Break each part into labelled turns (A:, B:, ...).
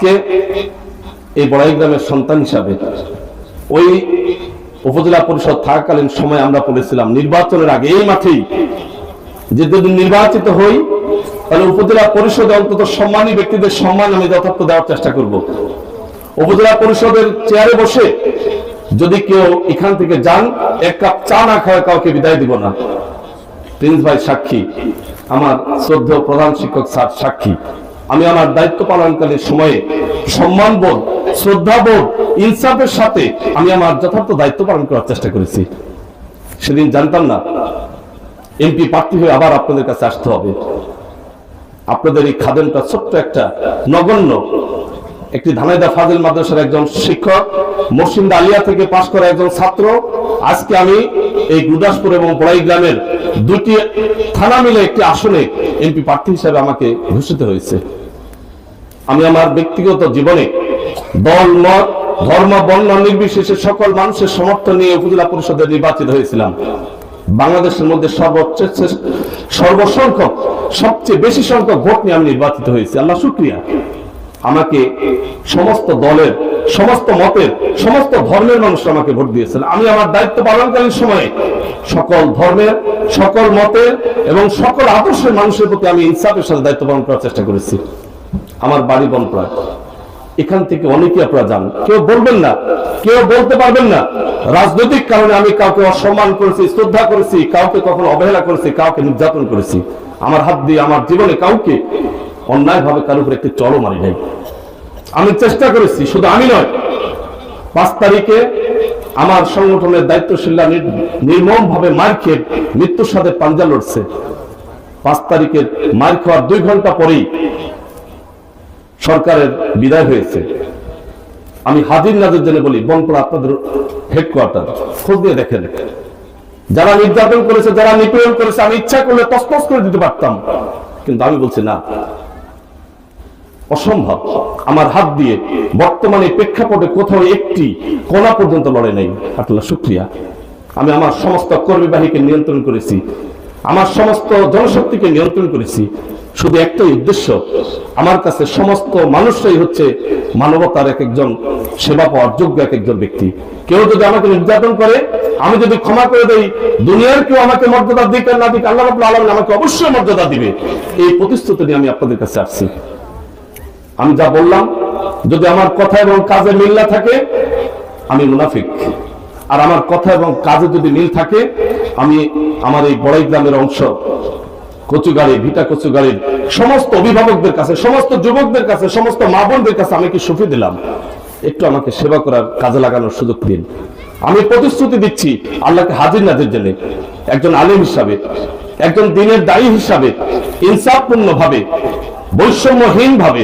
A: আজকে এই বড়াই গ্রামের সন্তান হিসাবে ওই উপজেলা পরিষদ থাকাকালীন সময় আমরা বলেছিলাম নির্বাচনের আগে এই মাঠেই। যে যদি নির্বাচিত হই, তাহলে উপজেলা পরিষদে অন্তত সম্মানী ব্যক্তিদের সম্মান আমি যথার্থ দেওয়ার চেষ্টা করব। উপজেলা পরিষদের চেয়ারে বসে যদি কেউ এখান থেকে যান, এক কাপ চা না খাওয়া কাউকে বিদায় দিব না। প্রিন্স ভাই সাক্ষী, আমার শ্রদ্ধেয় প্রধান শিক্ষক স্যার সাক্ষী। আমি আমার দায়িত্ব পালনকালীন সময়ে সম্মানবোধ শ্রদ্ধাবোধ ইনসাফের সাথে আমি আমার যথার্থ দায়িত্ব পালন করার চেষ্টা করেছি। সেদিন জানতাম না, এমপি প্রার্থী হয়ে আবার আপনাদের কাছে আসতে হবে। আপনাদের এই খাদেনটা ছোট্ট একটা নগণ্য, একটি ধানাইদা ফাজিল মাদ্রাসার একজন শিক্ষক মসিন্দা আলিয়া থেকে পাশ করা একজন ছাত্র। আজকে আমি এই গুরদাসপুর এবং বড়াই গ্রামের দুটি থানা মিলে একটি আসনে এমপি প্রার্থী হিসেবে আমাকে ঘোষিত হয়েছে। আমি আমার ব্যক্তিগত জীবনে দল মত ধর্ম, বর্ণ নির্বিশেষে সকল মানুষের সমর্থন নিয়ে উপজেলা পরিষদে নির্বাচিত হয়েছিলাম। বাংলাদেশের মধ্যে সর্বোচ্চ সর্বসংখ্যক, সবচেয়ে বেশি সংখ্যক ভোট নিয়ে আমি নির্বাচিত হয়েছি। আল্লাহ শুক্রিয়া। আমাকে সমস্ত দলের সমস্ত মতের, সমস্ত ধর্মের মানুষ আমাকে ভোট দিয়েছেন। আমি আমার দায়িত্ব পালনকালীন সময়ে সকল ধর্মের, সকল মতের এবং সকল আদর্শের মানুষের প্রতি আমি ইনসাফের সাথে দায়িত্ব পালন করার চেষ্টা করেছি। আমার বাড়ি বনপ্রায়। এখান থেকে অনেকে আপনারা যান কেউ বলবেন না, কেউ বলতে পারবেন না। রাজনৈতিক কারণে আমি কাউকে অসম্মান করেছি, শ্রদ্ধা করেছি, কাউকে কখনো অবহেলা করেছি, কাউকে নির্যাতন করেছি। আমার হাত দিয়ে, আমার জীবনে কাউকে অন্যায় ভাবে কারোর উপর একটি চলো মারি নাই। আমি চেষ্টা করেছি, শুধু আমি নয়, পাঁচ তারিখে আমার সংগঠনের দায়িত্বশীলরা নির্মম ভাবে মার খেয়ে মৃত্যুর সাথে পাঞ্জা লড়ছে। পাঁচ তারিখের মার খাওয়ার দুই ঘণ্টা পরেই সরকারের বিদায় হয়েছে। আমি হাজির নাজের জন্য বলি বনপুরা আপনাদের হেডকোয়ার্টার খোঁজ দিয়ে দেখেন। যারা নির্যাতন করেছে, যারা নিপীড়ন করেছে, আমি ইচ্ছা করলে তসতস করে দিতে পারতাম। কিন্তু আমি বলছি, না অসম্ভব। আমার হাত দিয়ে বর্তমানে প্রেক্ষাপটে কোথাও একটি কোনা পর্যন্ত লড়ে নাই। আল্লাহ শুক্রিয়া। আমি আমার সমস্ত কর্মী বাহিনীকে নিয়ন্ত্রণ করেছি। আমার সমস্ত জনশক্তিকে নিয়ন্ত্রণ করেছি। শুধু একটাই উদ্দেশ্য, আমার কাছে সমস্ত মানুষরাই হচ্ছে মানবতার এক একজন সেবা পাওয়ার যোগ্য এক একজন ব্যক্তি। কেউ যদি আমাকে নির্যাতন করে, আমি যদি ক্ষমা করে দেই, দুনিয়ার কেউ আমাকে মর্যাদা দিক আর না দিক, আল্লাহ আলামিন আমাকে অবশ্যই মর্যাদা দিবে। এই প্রতিশ্রুতি নিয়ে আমি আপনাদের কাছে আসছি। আমি যা বললাম, যদি আমার কথা এবং কাজে মিল না থাকে, আমি মুনাফিক। আর আমার কথা এবং কাজে যদি মিল থাকে, আমি আমার এই বড়াই গ্রামের অংশ, কচুগাড়ি, ভিটা কচুগাড়ির সমস্ত অভিভাবকদের কাছে, সমস্ত যুবকদের কাছে, সমস্ত মা বোনদের কাছে আমি কি সুফি দিলাম? একটু আমাকে সেবা করার কাজে লাগানোর সুযোগ দিন। আমি প্রতিশ্রুতি দিচ্ছি আল্লাহকে হাজির নাজির জেনে, একজন আলিম হিসাবে। একজন দিনের দায়ী হিসাবে ইনসাফপূর্ণ ভাবে বৈষম্যহীন ভাবে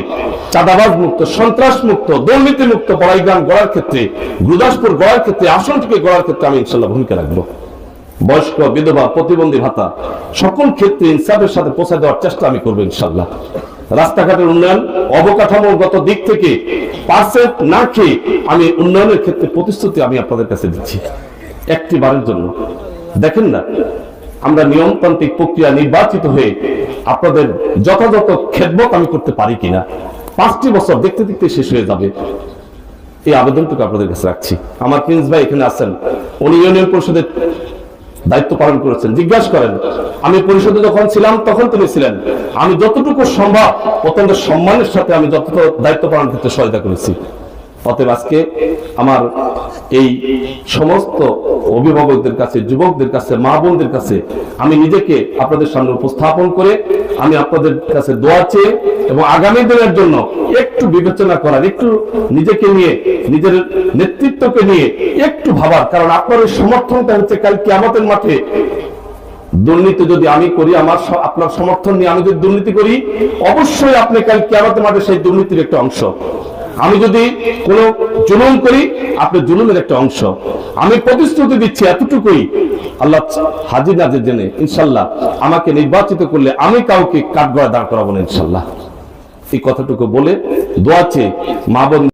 A: চাঁদাবাজ মুক্ত সন্ত্রাস মুক্ত দুর্নীতি মুক্ত বড়াইগ্রাম গড়ার ক্ষেত্রে, গুরদাসপুর গড়ার ক্ষেত্রে, আসনটিকে গড়ার ক্ষেত্রে আমি ইনশাল্লাহ ভূমিকা রাখব। বয়স্ক, বিধবা, প্রতিবন্ধী ভাতা, সকল ক্ষেত্রে ইনসাফের সাথে পৌঁছে দেওয়ার চেষ্টা আমি করব ইনশাল্লাহ রাস্তাঘাটের উন্নয়ন অবকাঠামোগত দিক থেকে পার্সেন্ট না খেয়ে আমি উন্নয়নের ক্ষেত্রে প্রতিশ্রুতি আমি আপনাদের কাছে দিচ্ছি। একটি বারের জন্য। দেখেন না আমরা নিয়মতান্ত্রিক প্রক্রিয়া নির্বাচিত হয়ে আপনাদের যথাযথ খেদমত আমি করতে পারি কিনা? পাঁচটি বছর দেখতে দেখতে শেষ হয়ে যাবে। এই আবেদনটুকু আপনাদের কাছে রাখছি। আমার প্রিন্স ভাই এখানে আছেন। উনি ইউনিয়ন পরিষদের দায়িত্ব পালন করেছেন। জিজ্ঞাসা করেন, আমি পরিষদে যখন ছিলাম, তখন তিনি ছিলেন। আমি যতটুকু সম্ভব অত্যন্ত সম্মানের সাথে আমি যতটুকু দায়িত্ব পালন করতে সহায়তা করেছি। অতএব আজকে আমার এই সমস্ত অভিভাবকদের কাছে, যুবকদের কাছে, মা বোনদের কাছে আমি নিজেকে আপনাদের সামনে উপস্থাপন করে আমি আপনাদের কাছে দোয়া চেয়ে এবং আগামী দিনের জন্য একটু বিবেচনা করার, একটু নিজেকে নিয়ে, নিজের নেতৃত্বকে নিয়ে একটু ভাবার। কারণ আপনার সমর্থনটা হচ্ছে কাল কিয়ামতের মাঠে। দুর্নীতি যদি আমি করি, আমার আপনার সমর্থন নিয়ে আমি যদি দুর্নীতি করি, অবশ্যই আপনি কাল কিয়ামতের মাঠে সেই দুর্নীতির একটা অংশ। আমি যদি কোন জুলুম করি, আপনি জুলুমের একটা অংশ। আমি প্রতিশ্রুতি দিচ্ছি এতটুকুই। আল্লাহ হাজির নাজির জেনে, ইনশাল্লাহ আমাকে নির্বাচিত করলে আমি কাউকে কাঠগড়া দাঁড় করাবো না, ইনশাল্লাহ। এই কথাটুকু বলে দোয়াচ্ছে মা বোন